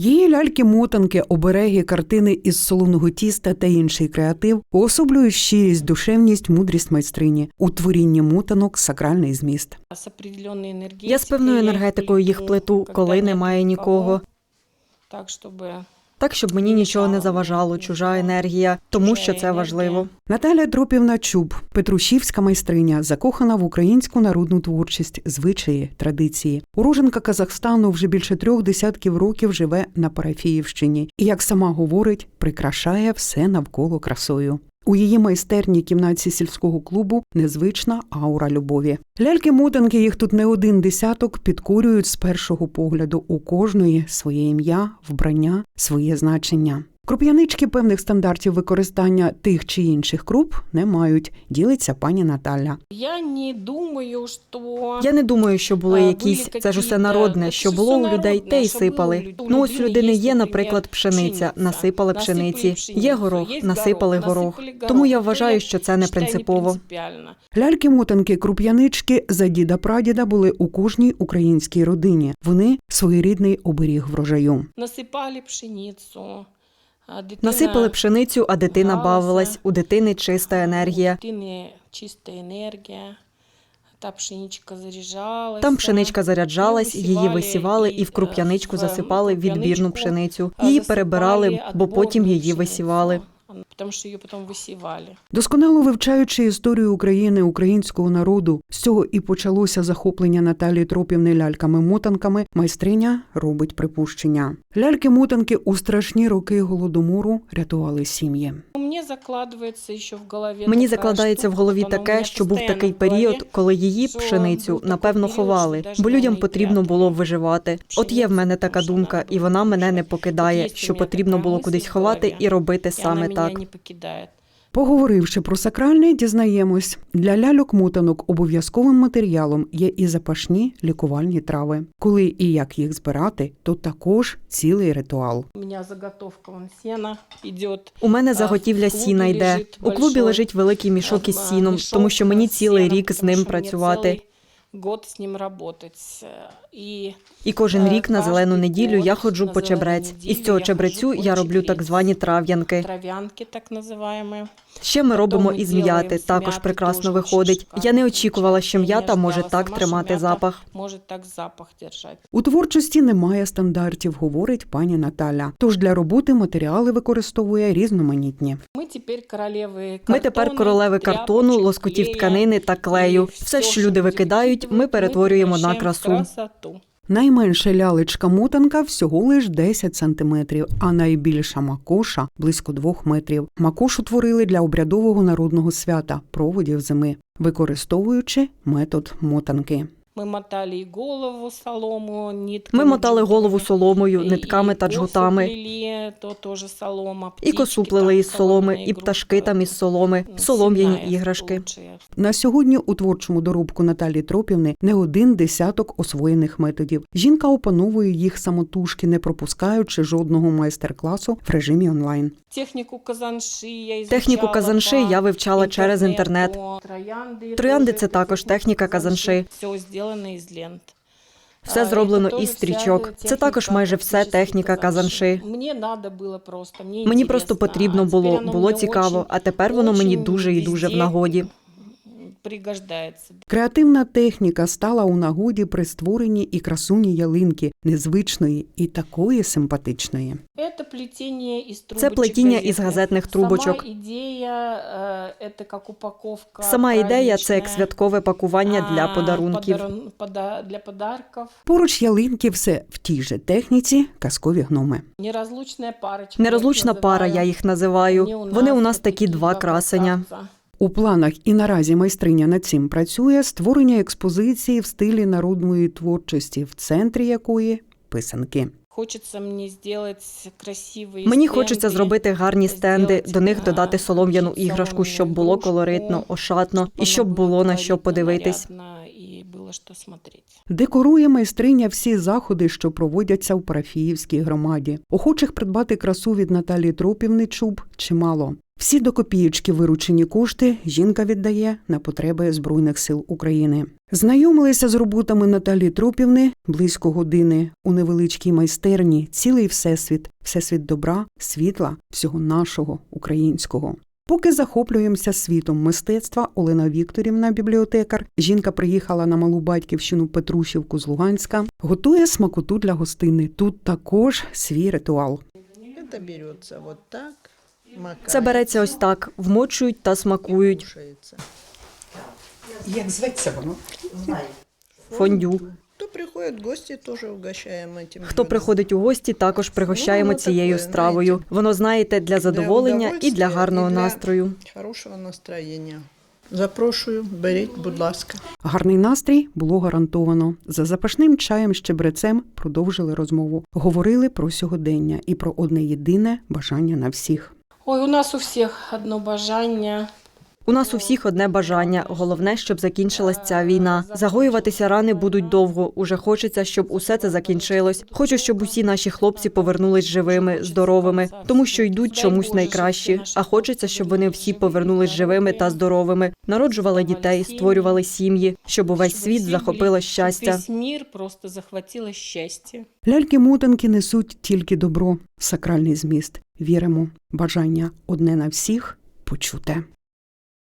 Її ляльки-мотанки, обереги, картини із солоного тіста та інший креатив уособлюють щирість, душевність, мудрість майстрині у творінні мотанок сакральний зміст. Я з певною енергетикою їх плету, коли немає нікого. Так, щоб Так, щоб мені нічого не заважало, чужа енергія, тому що це важливо. Наталя Дропівна Чуб, петрушівська майстриня, закохана в українську народну творчість, звичаї, традиції. Уроженка Казахстану вже більше трьох десятків років живе на Парафіївщині і, як сама говорить, прикрашає все навколо красою. У її майстерній кімнаті сільського клубу незвична аура любові. Ляльки-мотанки, їх тут не один десяток, підкурюють з першого погляду у кожної своє ім'я, вбрання, своє значення. Круп'янички певних стандартів використання тих чи інших круп не мають, ділиться пані Наталя. я не думаю, що Я не думаю, що були якісь це ж усе народне, що було у людей, те й у сипали. Ну ось людини людини є, наприклад, пшениця, насипали пшениці, є горох, насипали горох. Тому я вважаю, що це не принципово. принципіально. Ляльки-мотанки, круп'янички за діда прадіда були у кожній українській родині. Вони своєрідний оберіг врожаю. Насипали пшеницю. Насипали пшеницю, а дитина бавилась. У дитини чиста енергія. дитини чиста енергія. Та пшеничка заряджалась. Там пшеничка заряджалась, її висівали, висівали і в круп'яничку засипали відбірну пшеницю. Її перебирали, бо потім її висівали. Тому що її потім висівали. Досконало вивчаючи історію України, українського народу, з цього і почалося захоплення Наталії Тропівни ляльками-мотанками. Майстриня робить припущення. Ляльки-мотанки у страшні роки голодомору рятували сім'ї. Мені закладається що в голові. Мені закладається в голові таке, що був такий період, коли її пшеницю напевно ховали, бо людям потрібно було виживати. От є в мене така думка, і вона мене не покидає, що потрібно було кудись ховати і робити саме так. саме покидає. так. Поговоривши про сакральне, дізнаємось, для ляльок-мотанок обов'язковим матеріалом є і запашні лікувальні трави. Коли і як їх збирати, то також цілий ритуал. У мене заготовка сена йде. У мене заготівля сіна йде. У клубі лежить великий мішок із сіном, тому що мені цілий рік з ним працювати. Год з ним работать. І І кожен Е, рік на зелену неділю я ходжу по чебрець. неділю Із цього чебрецю я роблю так звані трав'янки. трав'янки, так називаємо. Ще ми робимо із м'яти, також прекрасно виходить. Я не очікувала, що м'ята може так тримати запах. Може так запах держати. У творчості немає стандартів, говорить пані Наталя. Тож для роботи матеріали використовує різноманітні. Ми тепер королеви Ми тепер королеви картону, лоскутів тканини та клею. Все, що люди викидають, ми перетворюємо на красу. Красоту. Найменша лялечка-мотанка всього лиш 10 сантиметрів, а найбільша макоша близько 2 метрів. Макошу творили для обрядового народного свята проводів зими, використовуючи метод мотанки. Ми мотали голову солому, нитками. Ми мотали голову соломою, нитками та джгутами. І косу плели із соломи, і пташки там із соломи, Ну, солом'яні іграшки. На сьогодні у творчому доробку Наталі Тропівни не один десяток освоєних методів. Жінка опановує їх самотужки, не пропускаючи жодного майстер-класу в режимі онлайн. Техніку казанши я Техніку казанши я вивчала через інтернет. Троянди, Троянди це також техніка казанши. Зроблено із лент. Все зроблено із стрічок. Це також майже все техніка казанши. Мені надо було просто, Мені просто потрібно було, було цікаво, а тепер воно мені дуже і дуже в нагоді Пригождається. Креативна техніка стала у нагоді при створенні і красуні ялинки, незвичної і такої симпатичної. Это плетение из трубочек Це плетіння газетных. із газетних трубочок. Сама ідея, е, это как упаковка Сама ідея це як праздничная, святкове пакування для а, подарунків. подарун- пода- для подарков. Поруч ялинки все в тій же техніці казкові гноми. Нерозлучная парочка. Нерозлучна я їх пара, я називаю. їх називаю. Вони у нас от такі два красення. У планах і наразі майстриня над цим працює створення експозиції в стилі народної творчості, в центрі якої писанки. Хочеться мені красиві Мені хочеться зробити гарні стенди, до них додати солом'яну іграшку, щоб було колоритно, ошатно і щоб було на що подивитись. Декорує майстриня всі заходи, що проводяться в парафіївській громаді. Охочих придбати красу від Наталії Тропівни Чуб чимало. Всі до копієчки виручені кошти жінка віддає на потреби Збройних сил України. Знайомилися з роботами Наталі Трупівни близько години у невеличкій майстерні цілий всесвіт, всесвіт добра, світла, всього нашого українського. Поки захоплюємося світом мистецтва, Олена Вікторівна, бібліотекар, жінка приїхала на малу батьківщину Петрушівку з Луганська, готує смакоту для гостини. Тут також свій ритуал. Это берется вот так, Це береться ось так: вмочують та смакують. Як зветься воно? Фондю. Кто приходит в гости, тоже угощаем. Хто приходить у гості, також пригощаємо цією стравою. Воно знаєте для задоволення і для гарного настрою. Хорошего настроєння. Запрошую, беріть, будь ласка. Гарний настрій було гарантовано. За запашним чаєм з чебрецем продовжили розмову. Говорили про сьогодення і про одне єдине бажання на всіх. Ой, у нас у всіх одно бажання. У нас у всіх одне бажання. Головне, щоб закінчилась ця війна. Загоюватися рани будуть довго. Уже хочеться, щоб усе це закінчилось. Хочу, щоб усі наші хлопці повернулись живими, здоровими, тому що йдуть чомусь найкращі. А хочеться, щоб вони всі повернулись живими та здоровими, народжували дітей, створювали сім'ї, щоб увесь світ захопило щастя. мір просто захватило щастя. Ляльки-мотанки несуть тільки добро, сакральний зміст. Віримо, бажання одне на всіх почуте.